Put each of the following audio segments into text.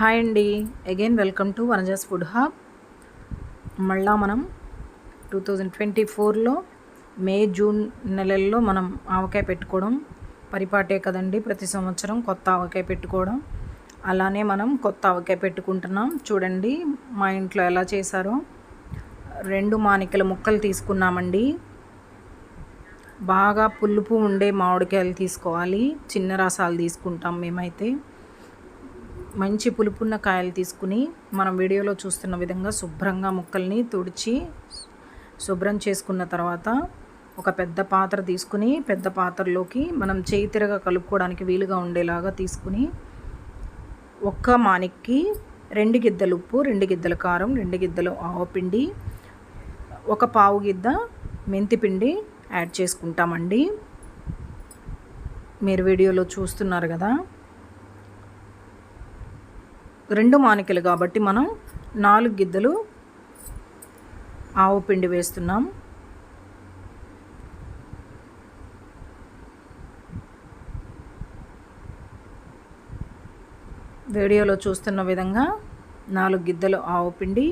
Hi అండి. Again welcome to Vanaja's food hub మళ్ళా మనం టూ థౌజండ్ ట్వంటీ ఫోర్లో మే జూన్ నెలల్లో మనం ఆవకాయ పెట్టుకోవడం పరిపాటే కదండి ప్రతి సంవత్సరం కొత్త ఆవకాయ పెట్టుకోవడం. అలానే మనం కొత్త ఆవకాయ పెట్టుకుంటున్నాం. చూడండి మా ఇంట్లో ఎలా చేశారో. రెండు మానికల ముక్కలు తీసుకున్నామండి. బాగా పులుపు ఉండే మామిడికాయలు తీసుకోవాలి. చిన్న రసాలు తీసుకుంటాం మేమైతే. మంచి పులుపున్న కాయలు తీసుకుని మనం వీడియోలో చూస్తున్న విధంగా శుభ్రంగా ముక్కల్ని తుడిచి శుభ్రం చేసుకున్న తర్వాత ఒక పెద్ద పాత్ర తీసుకుని పెద్ద పాత్రలోకి మనం చేయి తిరగా కలుపుకోవడానికి వీలుగా ఉండేలాగా తీసుకుని ఒక్క మానిక్కి రెండు గిద్దలు ఉప్పు రెండు గిద్దల కారం రెండు గిద్దలు ఆవపిండి ఒక పావు గిద్ద మెంతిపిండి యాడ్ చేసుకుంటామండి. మీరు వీడియోలో చూస్తున్నారు కదా. రెండు మానికలు కాబట్టి మనం నాలుగు గిద్దలు ఆవు పిండి వేస్తున్నాం. వీడియోలో చూస్తున్న విధంగా నాలుగు గిద్దలు ఆవు పిండి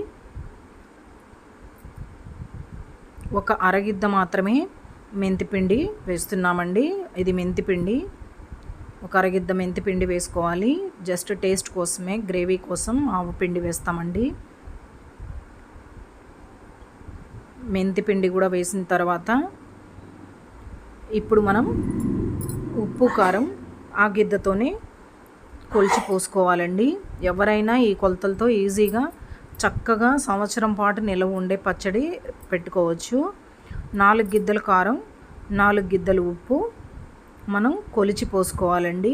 ఒక అరగిద్ద మాత్రమే మెంతిపిండి వేస్తున్నామండి. ఇది మెంతిపిండి ఒక అరగిద్ద మెంతిపిండి వేసుకోవాలి. జస్ట్ టేస్ట్ కోసమే గ్రేవీ కోసం ఆవు పిండి వేస్తామండి. మెంతిపిండి కూడా వేసిన తర్వాత ఇప్పుడు మనం ఉప్పు కారం ఆ గిద్దతోనే కొలిచి పోసుకోవాలండి. ఎవరైనా ఈ కొలతలతో ఈజీగా చక్కగా సంవత్సరం పాటు నిలవ ఉండే పచ్చడి పెట్టుకోవచ్చు. నాలుగు గిద్దలు కారం నాలుగు గిద్దలు ఉప్పు మనం కొలిచి పోసుకోవాలండి.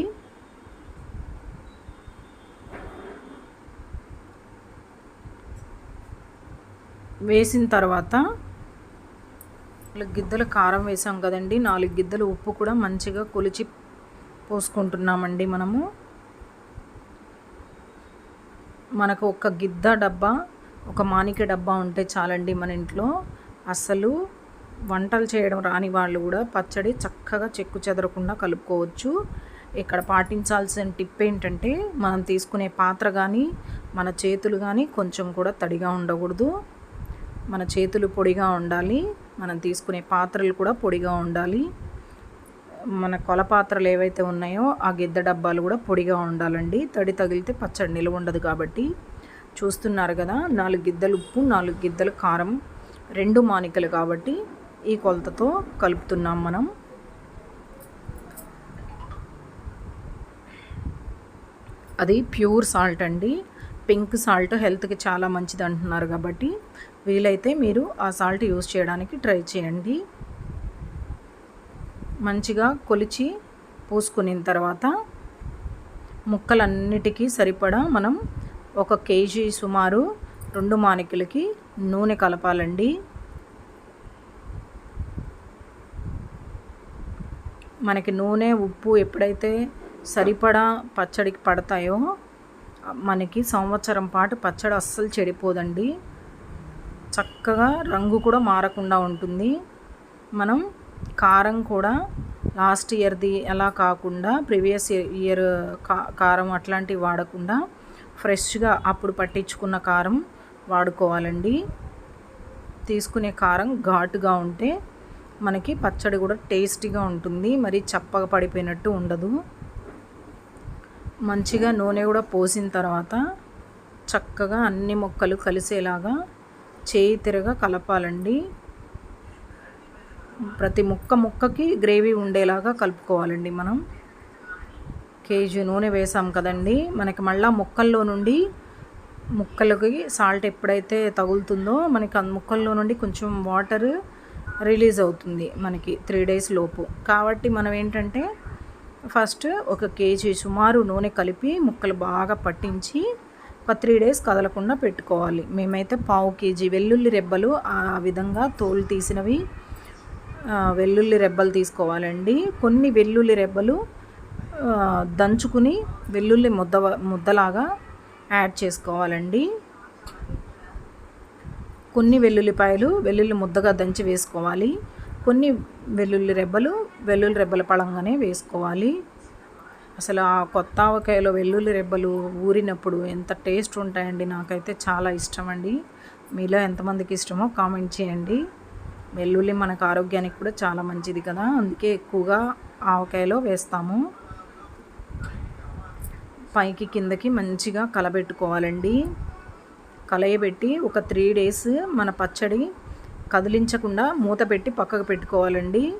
వేసిన తర్వాత నాలుగు గిద్దలు కారం వేసాం కదండి. నాలుగు గిద్దలు ఉప్పు కూడా మంచిగా కొలిచి పోసుకుంటున్నామండి మనము. మనకు ఒక గిద్ద డబ్బా ఒక మానిక డబ్బా ఉంటే చాలండి మన ఇంట్లో. అసలు వంటలు చేయడం రాని వాళ్ళు కూడా పచ్చడి చక్కగా చెక్కు చెదరకుండా కలుపుకోవచ్చు. ఇక్కడ పాటించాల్సిన టిప్ ఏంటంటే మనం తీసుకునే పాత్ర కానీ మన చేతులు కానీ కొంచెం కూడా తడిగా ఉండకూడదు. మన చేతులు పొడిగా ఉండాలి. మనం తీసుకునే పాత్రలు కూడా పొడిగా ఉండాలి. మన కొల పాత్రలు ఏవైతే ఉన్నాయో ఆ గిద్ద డబ్బాలు కూడా పొడిగా ఉండాలండి. తడి తగిలితే పచ్చడి నిలువ ఉండదు కాబట్టి. చూస్తున్నారు కదా నాలుగు గిద్దలు ఉప్పు నాలుగు గిద్దలు కారం రెండు మానికలు కాబట్టి ఈ కొలతతో కలుపుతున్నాం మనం. అది ప్యూర్ సాల్ట్ అండి. పింక్ సాల్ట్ హెల్త్కి చాలా మంచిది అంటున్నారు కాబట్టి వీలైతే మీరు ఆ సాల్ట్ యూస్ చేయడానికి ట్రై చేయండి. మంచిగా కొలిచి పూసుకున్న తర్వాత ముక్కలన్నిటికీ సరిపడా మనం ఒక కేజీ సుమారు రెండు మానికలకి నూనె కలపాలండి. మనకి నూనె ఉప్పు ఎప్పుడైతే సరిపడా పచ్చడికి పడతాయో మనకి సంవత్సరం పాటు పచ్చడి అస్సలు చెడిపోదండి. చక్కగా రంగు కూడా మారకుండా ఉంటుంది. మనం కారం కూడా లాస్ట్ ఇయర్ది ఎలా కాకుండా ప్రీవియస్ ఇయర్ కారం అట్లాంటివి వాడకుండా ఫ్రెష్గా అప్పుడు పట్టించుకున్న కారం వాడుకోవాలండి. తీసుకునే కారం ఘాటుగా ఉంటే మనకి పచ్చడి కూడా టేస్టీగా ఉంటుంది. మరి చప్పగా పడిపోయినట్టు ఉండదు. మంచిగా నూనె కూడా పోసిన తర్వాత చక్కగా అన్ని మొక్కలు కలిసేలాగా చేయి తిరగా కలపాలండి. ప్రతి ముక్క ముక్కకి గ్రేవీ ఉండేలాగా కలుపుకోవాలండి మనం. కేజీ నూనె వేసాం కదండి. మనకి మళ్ళీ ముక్కల్లో నుండి ముక్కలకి సాల్ట్ ఎప్పుడైతే తగులుతుందో మనకి ముక్కల్లో నుండి కొంచెం వాటర్ రిలీజ్ అవుతుంది మనకి త్రీ డేస్ లోపు. కాబట్టి మనం ఏంటంటే ఫస్ట్ ఒక కేజీ సుమారు నూనె కలిపి ముక్కలు బాగా పట్టించి ఒక త్రీ డేస్ కదలకుండా పెట్టుకోవాలి. మేమైతే పావు కేజీ వెల్లుల్లి రెబ్బలు ఆ విధంగా తోలు తీసినవి వెల్లుల్లి రెబ్బలు తీసుకోవాలండి. కొన్ని వెల్లుల్లి రెబ్బలు దంచుకుని వెల్లుల్లి ముద్ద ముద్దలాగా యాడ్ చేసుకోవాలండి. కొన్ని వెల్లుల్లిపాయలు వెల్లుల్లి ముద్దగా దంచి వేసుకోవాలి. కొన్ని వెల్లుల్లి రెబ్బలు వెల్లుల్లి రెబ్బల పళంగానే వేసుకోవాలి. అసలు ఆ కొత్త ఆవకాయలో వెల్లుల్లి రెబ్బలు ఊరినప్పుడు ఎంత టేస్ట్ ఉంటాయండి నాకైతే చాలా ఇష్టం అండి మీలో ఎంతమందికి ఇష్టమో కామెంట్ చేయండి. వెల్లుల్లి మనకు ఆరోగ్యానికి కూడా చాలా మంచిది కదా అందుకే ఎక్కువగా ఆవకాయలో వేస్తాము. పైకి కిందకి మంచిగా కలబెట్టుకోవాలండి. కలయబెట్టి ఒక త్రీ డేస్ మన పచ్చడి కదిలించకుండా మూత పెట్టి పక్కకు పెట్టుకోవాలండి.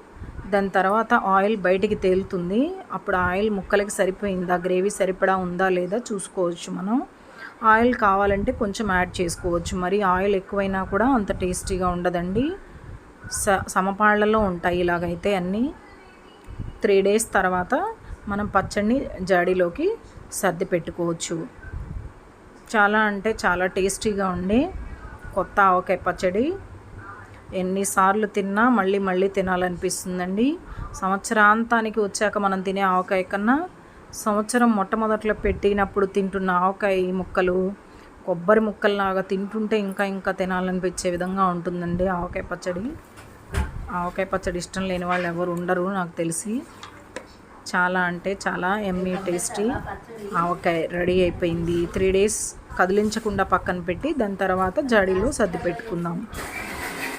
దాని తర్వాత ఆయిల్ బయటికి తేలుతుంది. అప్పుడు ఆయిల్ ముక్కలకి సరిపోయిందా? గ్రేవీ సరిపడా ఉందా లేదా చూసుకోవచ్చు మనం. ఆయిల్ కావాలంటే కొంచెం యాడ్ చేసుకోవచ్చు. మరి ఆయిల్ ఎక్కువైనా కూడా అంత టేస్టీగా ఉండదండి. స సమపాళ్ళలో ఉంటాయి ఇలాగైతే అన్నీ. త్రీ డేస్ తర్వాత మనం పచ్చడిని జాడీలోకి సర్ది పెట్టుకోవచ్చు. చాలా అంటే చాలా టేస్టీగా ఉండే కొత్త ఆవకాయ పచ్చడి. ఎన్నిసార్లు తిన్నా మళ్ళీ మళ్ళీ తినాలనిపిస్తుందండి. సంవత్సరాంతానికి వచ్చాక మనం తినే ఆవకాయ కన్నా సంవత్సరం మొట్టమొదట్లో పెట్టినప్పుడు తింటున్న ఆవకాయ ముక్కలు కొబ్బరి ముక్కల్లాగా తింటుంటే ఇంకా ఇంకా తినాలనిపించే విధంగా ఉంటుందండి ఆవకాయ పచ్చడి. ఆవకాయ పచ్చడి ఇష్టం లేని వాళ్ళు ఎవరు ఉండరు నాకు తెలిసి. చాలా అంటే చాలా ఎమ్మీ టేస్టీ ఆవకాయ రెడీ అయిపోయింది. త్రీ డేస్ కదిలించకుండా పక్కన పెట్టి దాని తర్వాత జాడీలో సర్ది పెట్టుకుందాం.